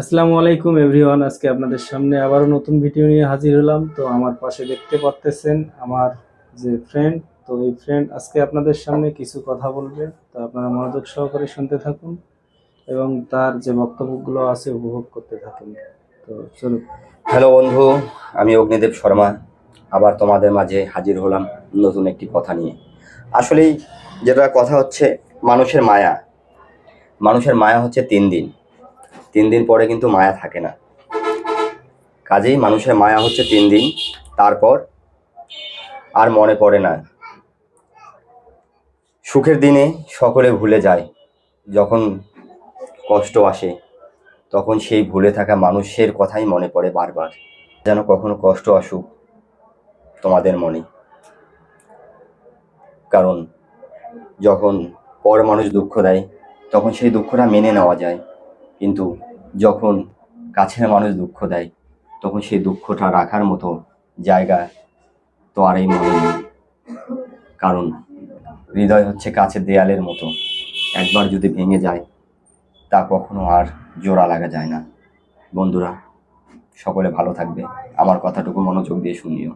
আসসালামু আলাইকুম এভরিওয়ান, আজকে আপনাদের সামনে আবারও নতুন ভিডিও নিয়ে হাজির হলাম। তো আমার পাশে দেখতে পাচ্তেছেন আমার যে ফ্রেন্ড তো এই ফ্রেন্ড আজকে আপনাদের সামনে কিছু কথা বলবে। তো আপনারা মনোযোগ সহকারে শুনতে থাকুন এবং তার যে বক্তব্যগুলো আছে উপভোগ করতে থাকুন। তো চলুন। হ্যালো বন্ধু, আমি অগ্নিদেব শর্মা, আবার তোমাদের মাঝে হাজির হলাম নতুন একটি কথা নিয়ে। আসলেই যেটা কথা হচ্ছে, মানুষের মায়া। মানুষের মায়া হচ্ছে তিন দিন। তিন দিন পরে কিন্তু মায়া থাকে না। কাজেই মানুষের মায়া হচ্ছে তিন দিন, তারপর আর মনে পড়ে না। সুখের দিনে সকলে ভুলে যায়, যখন কষ্ট আসে, তখন সেই ভুলে থাকা মানুষের কথাই মনে পড়ে বারবার। যেন কখনো কষ্ট আসুক তোমাদের মনে। কারণ যখন পর মানুষ দুঃখ দেয়, তখন সেই দুঃখটা মেনে নেওয়া যায়। কিন্তু যখন কাছের মানুষ দুঃখ দেয়, তখন সেই দুঃখটা রাখার মতো জায়গা তো আর এই মনে নেই। কারণ হৃদয় হচ্ছে কাছের দেয়ালের মতো। একবার যদি ভেঙে যায়, তা কখনো আর জোড়া লাগা যায় না। বন্ধুরা, সকলে ভালো থাকবে। আমার কথাটুকু মনোযোগ দিয়ে শুনিও।